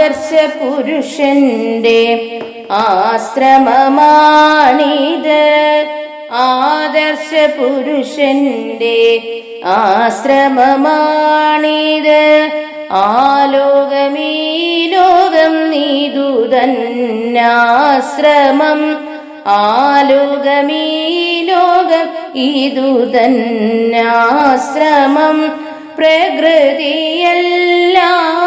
ആദർശ പുരുഷന്റെ ആശ്രമമാണിത്. ആദർശ പുരുഷന്റെ ആശ്രമമാണിത്. ആലോകമീ ലോകം നീതു തന്നാശ്രമം. ആലോകമീ ലോകം ഇതു തന്നാശ്രമം. പ്രകൃതിയെല്ലാം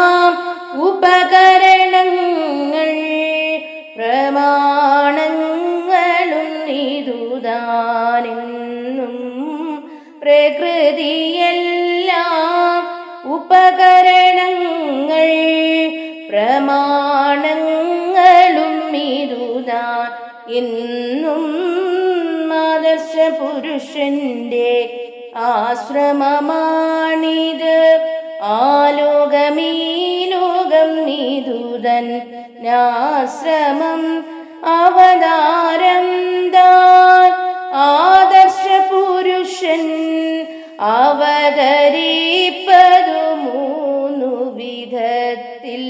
പ്രകൃതിയെല്ലാം ഉപകരണങ്ങൾ പ്രമാണങ്ങളും ഇതുതാൻ എന്നും ആദർശ പുരുഷന്റെ ആശ്രമമാണിത്. ആലോകമീ ലോകം നീതുതൻ ആശ്രമം അവതാരം താൻ. ആദർശ പുരുഷൻ അവതരിപ്പതു മൂന്നു വിധത്തിൽ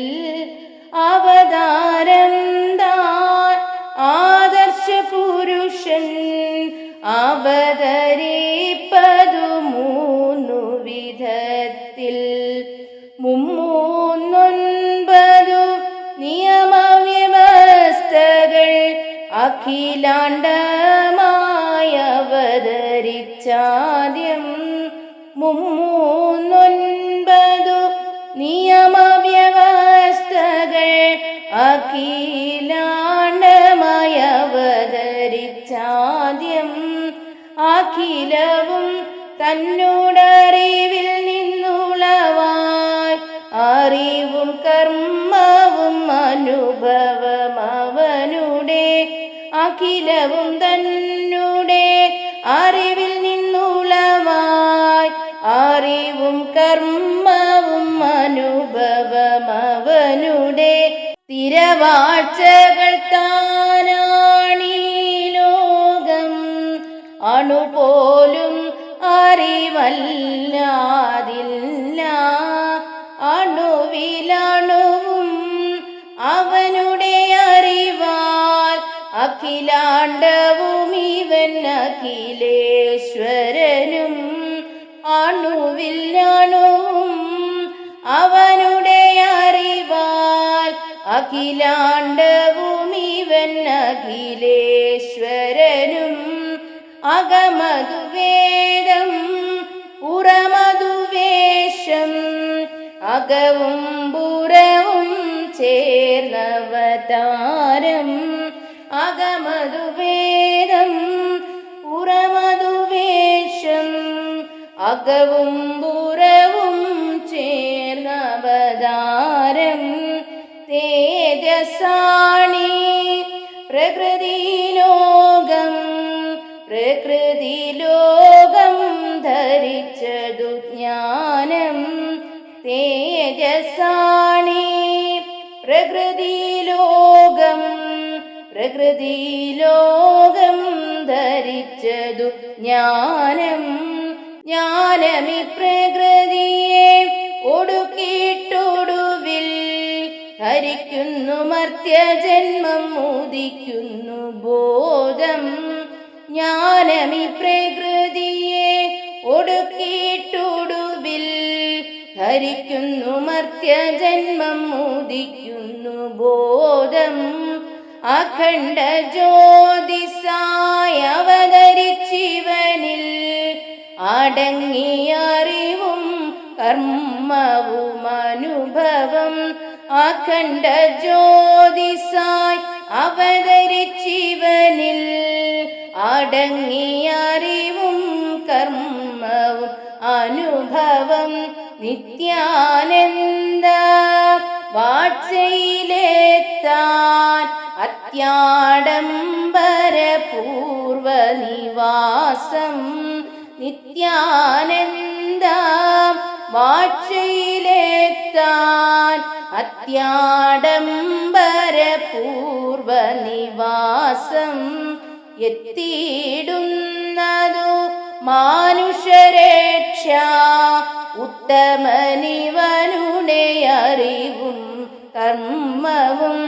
അവതാരം താൻ ആദർശ പുരുഷൻ അവതരിപ്പതു മൂന്നു വിധത്തിൽ മുമ്മൂന്നൊൻപതു നിയമവ്യവസ്ഥകൾ അഖിലാണ്ടമായ അവതരിച്ചാദ്യം മുമ്മൂന്നൊൻപതു നിയമവ്യവസ്ഥകൾ അഖിലാണ്ടമയവതരിച്ചാദ്യം അഖിലവും തന്നോടറിവിൽ നിന്നുളവായി അറിവും കർമ്മവും അനുഭവം അവനുടെ അഖിലവും തന്നെ തിരവാഴ്ചകൾ താനാണീ ലോകം. അണുപോലും അറിവല്ലാതില്ല. അണുവിലണുവും അവനുടെ അറിവാൽ അഖിലാണ്ടവും ഇവൻ അഖിലേശ്വരനും. അണുവിലണു അഖിലാണ്ടവും ഇവൻ അഖിലേശ്വരനും. അകമതുവേദം ഉറമതുവേഷം അകവും പുറവും ചേർന്നവതാരം. അകമതുവേദം ഉറമതുവേഷം അകവും പുറവും തേജസാണി പ്രകൃതി ലോകം പ്രകൃതി ലോകം ധരിച്ചതു ജ്ഞാനം. തേജസാണി പ്രകൃതി ലോകം പ്രകൃതി ലോകം ധരിച്ചതു ജ്ഞാനം. ബോധം അഖണ്ഡ ജ്യോതിസായ അവതരിച്ചിവനിൽ അടങ്ങിയ അറിവും കർമ്മവും അനുഭവം അഖണ്ഡ ജ്യോതിസായി അവതരിച്ചിവനിൽ അടങ്ങിയ അറിവും കർമ്മവും അനുഭവം നിത്യാനന്ദ വാഴ്ചയിലെത്താൻ അത്യാഡംബര പൂർവ നിവാസം നിത്യാനന്ദ വാഴ്ചയിലെത്താൻ അത്യാഡംബര പൂർവ നിവാസം എത്തിയിടുന്നതു മാനുഷരക്ഷ ഉത്തമനിവനുടെ കർമ്മവും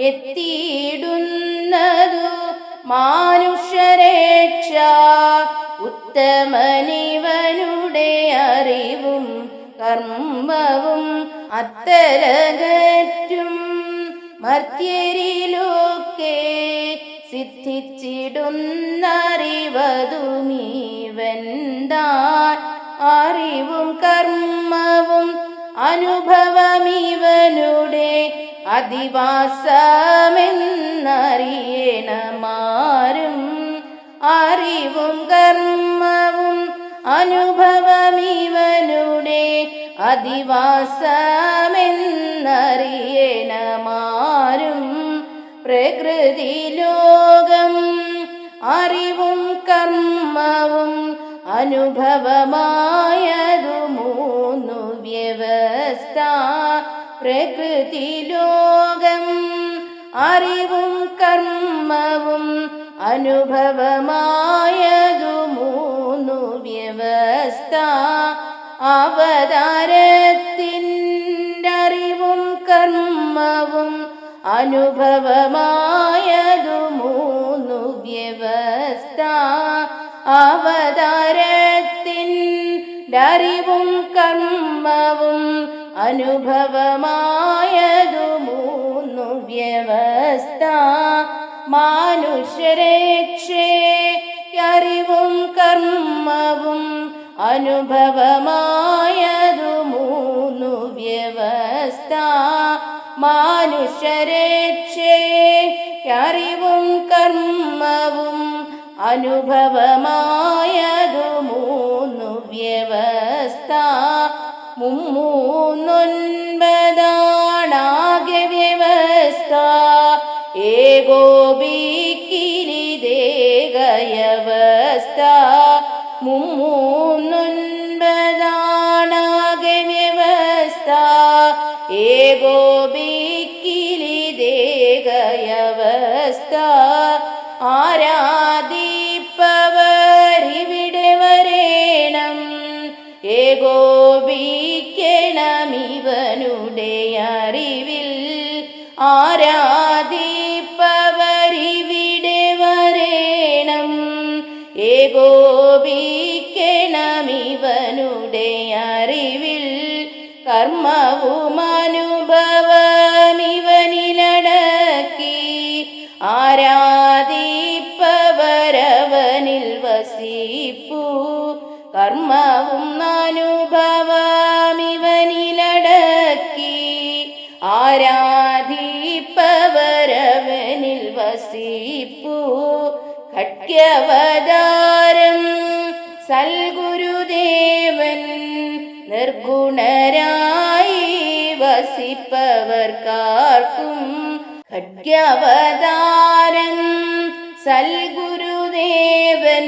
എത്തിയിടുന്നതു മാനുഷരക്ഷ ഉത്തമനിവനുടെ അറിവും കർമ്മവും അത്തരകറ്റും മർത്യരിലൊക്കെ സിദ്ധിച്ചിടുന്നറിവതുമീവന്താൻ? അറിവും കർമ്മവും അനുഭവമിവനുടെ അധിവാസമെന്നറിയണമാരും അറിവും കർമ്മവും അനുഭവമിവനുടെ അധിവാസമെന്നറിയണമാരും പ്രകൃതി ലോകം അറിവും കർമ്മവും അനുഭവമായതു മൂന്നു വ്യവസ്ഥ. പ്രകൃതി ലോകം അറിവും കർമ്മവും അനുഭവമായതു മൂന്നു വ്യവസ്ഥ. അവതാരത്തിന്റെ അറിവും കർമ്മവും അനുഭവമായതു മൂന്നു വ്യവസ്ഥ. അവതാരത്തിൻ അറിവും കർമ്മവും അനുഭവമായതു മൂന്നു വ്യവസ്ഥ. മാനുഷരക്ഷേ അറിവും കർമ്മവും അനുഭവമായതു മാനുഷരക്ഷേ അറിവും കർമ്മവും അനുഭവമായതു മൂന്നു വ്യവസ്ഥ. മുമ്മൂന്നൊൻപതാണാകെ വ്യവസ്ഥ. ഏകോപിക്കിലിതേകയവസ്ഥ മുമ്മൂന്നൊൻപതാണാകെ ഏകോപിക്കണമിവനുടെ അറിവിൽ കർമ്മവുമനുഭവമിവനിലടക്കി സൽഗുരുദേവൻ നിർഗുണരായി വസിപ്പവർക്കാർക്കും ഖഡ്യവതാരം സൽഗുരുദേവൻ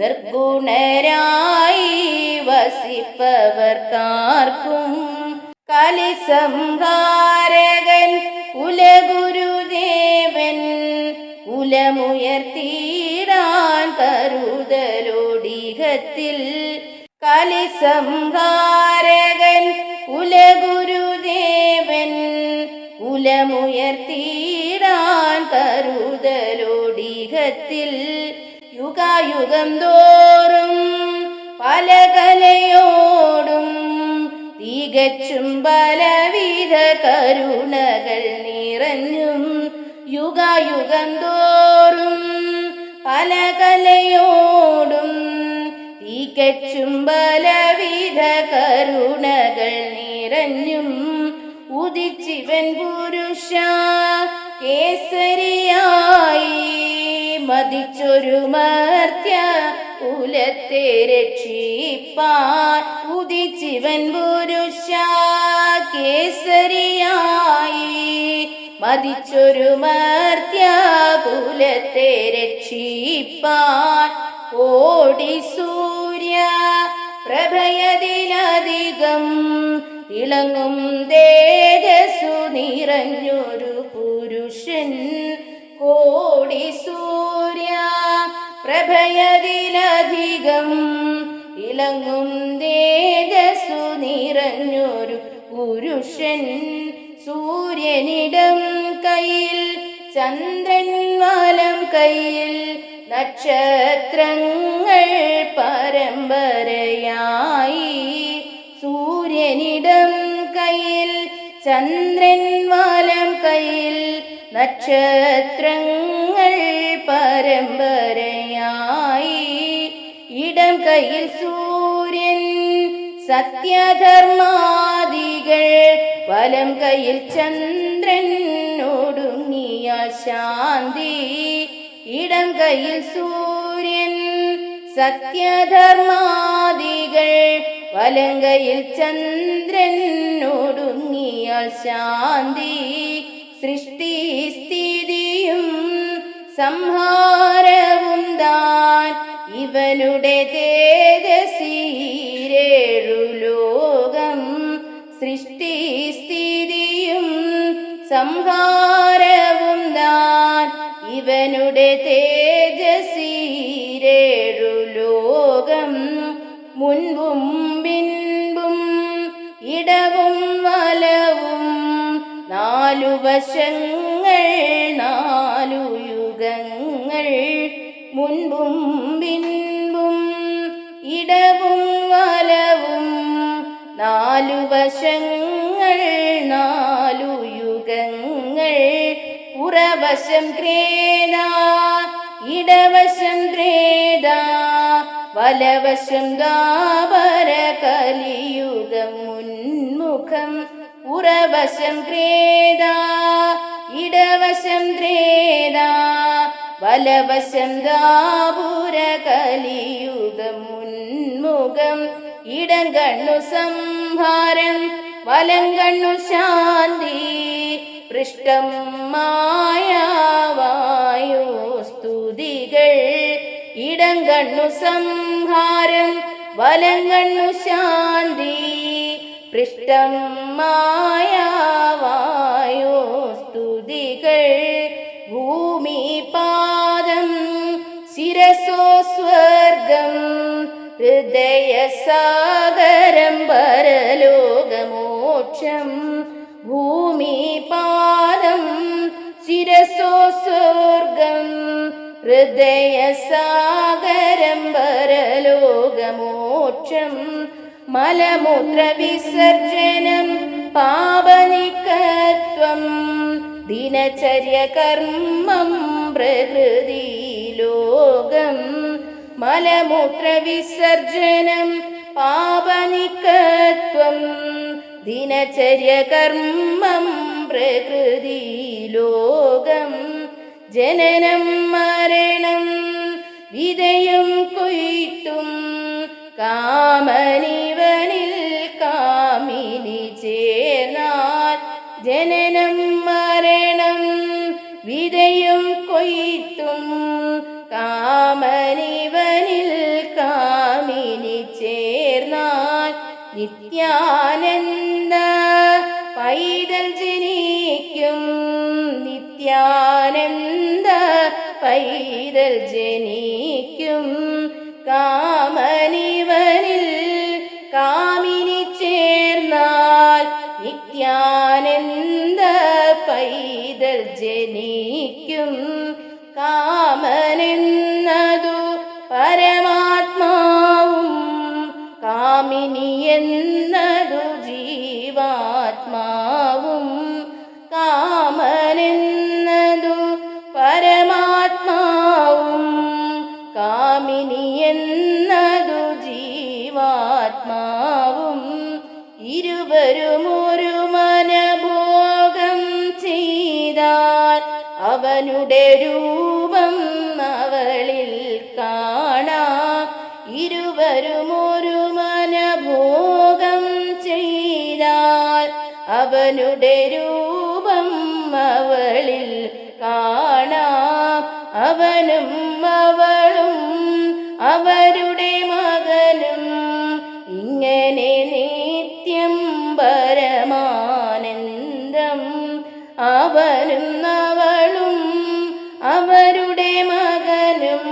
നിർഗുണരായി വസിപ്പവർക്കാർക്കും കലിസംഹാരകൻ കുലഗുരുദേവൻ കുലമുയർത്തിടാൻ കരുതലോടികത്തിൽ കലിസംഹാരകൻ കുലഗുരുദേവൻ കുലമുയർത്തിടാൻ കരുതലോടികത്തിൽ യുഗായുഗം തോറും പല കലയോടും തികച്ചും പലവിധ കരുണകൾ നിറഞ്ഞും യുഗായുഗം തോറും പല കലയോടും തികച്ചും ബലവിധ കരുണകൾ നിറഞ്ഞും ഉദിച്ചിവൻ പുരുഷ കേസരിയായി മതിച്ചൊരു മർത്യ കുലത്തെ രക്ഷിപ്പാൻ ഉദിച്ചിവൻ പുരുഷ കേസരിയായി മതിച്ചൊരു മർത്യ കുലത്തെ രക്ഷിപ്പാൻ ഓടി സൂര്യ പ്രഭയതിലധികം തിളങ്ങും തേജസ്സു നിറഞ്ഞൊരു പുരുഷൻ കോടി സൂര്യ. പ്രഭയതിലധികം തിളങ്ങും തേജസ്സു നിറഞ്ഞൊരു പുരുഷൻ സൂര്യനിടം കയ്യിൽ ചന്ദ്രൻ വലം കയ്യിൽ നക്ഷത്രങ്ങൾ പരമ്പരയായി സൂര്യനിടം കയ്യിൽ ചന്ദ്രൻ വാലം കയ്യിൽ നക്ഷത്രങ്ങൾ പരമ്പരയായി. ഇടം കയ്യിൽ സൂര്യൻ സത്യധർമാദികൾ വലം കയ്യിൽ ചന്ദ്രൻ ഒടുങ്ങിയ ശാന്തി. ഇടം കയ്യിൽ സൂര്യൻ സത്യധർമാദികൾ വലങ്കയിൽ ചന്ദ്രൻ ഒടുങ്ങിയ ശാന്തി. സൃഷ്ടി സ്ഥിതിയും സംഹാരവും താൻ ഇവനുടെ തേജസീരേഴു ലോകം. സൃഷ്ടി സ്ഥിതിയും സംഹാരവും താൻ ഇവനുടെ തേജസീരേഴു ലോകം മുൻപും പിൻപും ഇടവും വലവും നാലു വശങ്ങൾ നാലു യുഗങ്ങൾ മുൻപും പിൻപും ഇടവും വലവും നാലു വശങ്ങൾ പുറവശം ക്രേത ഇടവശം ത്രേത വലവശം ദാപര കലിയുഗം മുൻമുഖം പുറവശം ക്രേത ഇടവശം ത്രേത വലവശം ദാപുര കലിയുഗം മുൻമുഖം ഇടം കണ്ണു സംഹാരം കണ്ണു ശാന്തി പൃഷ്ടം മായാവായോസ്തുതികൾ ഇടം കണ്ണു സംഹാരം വലം കണ്ണു ശാന്തി. പൃഷ്ടം മായാവായോ സ്തുതികൾ. ഭൂമി പാദം ശിരസോ സ്വർഗം. ഹൃദയസാഗരം പരലോകമോക്ഷം. ഭൂമി പാദം ശിരസോ സ്വർഗം ഹൃദയസാഗരം പരലോകമോക്ഷം മലമൂത്ര വിസർജനം പാപനിക്കത്വം ദിനചര്യ കർമ്മം പ്രകൃതി ലോകം മലമൂത്ര വിസർജനം പാപനിക്കത്വം ദിനചര്യ കർമ്മം പ്രകൃതി ലോകം. ജനനം മരണം വിതയും കൊയ്ത്തും. കാമനിവനിൽ കാമിനി ചേർന്നാൽ ജനനം മരണം വിതയും പൈതൽ ജനിക്കും കാമനെന്നതു അവനുടെ രൂപം അവളിൽ കാണാം. ഇരുവരും ഒരു മനഭോഗം ചെയ്താൽ അവനുടെ രൂപം അവളിൽ കാണാം. അവനും അവളും അവരുടെ മകനും ഇങ്ങനെ നിത്യം പരമാനന്ദം. അവനും അവളും അവരുടെ മകനും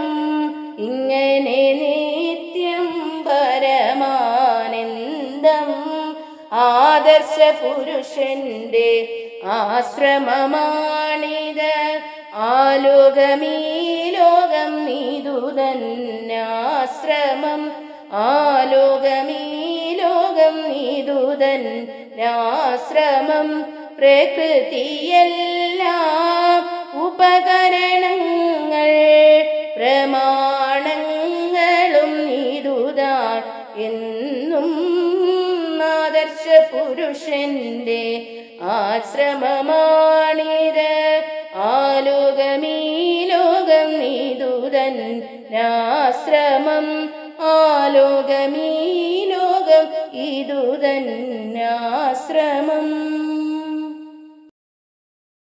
ഇങ്ങനെ നിത്യം പരമാനന്ദം ആദർശ പുരുഷന്റെ ആശ്രമമാണിത്. ആലോകമീ ലോകം നീതു തന്നാശ്രമം ആലോകമീ ലോകം നീതു തന്നാശ്രമം പ്രകൃതിയെല്ലാം പ്രമാണങ്ങളും നീതുതാൻ എന്നും ആദർശ പുരുഷന്റെ ആശ്രമമാണിത് ആലോകമീ ലോകം നീതുതൻ ആശ്രമം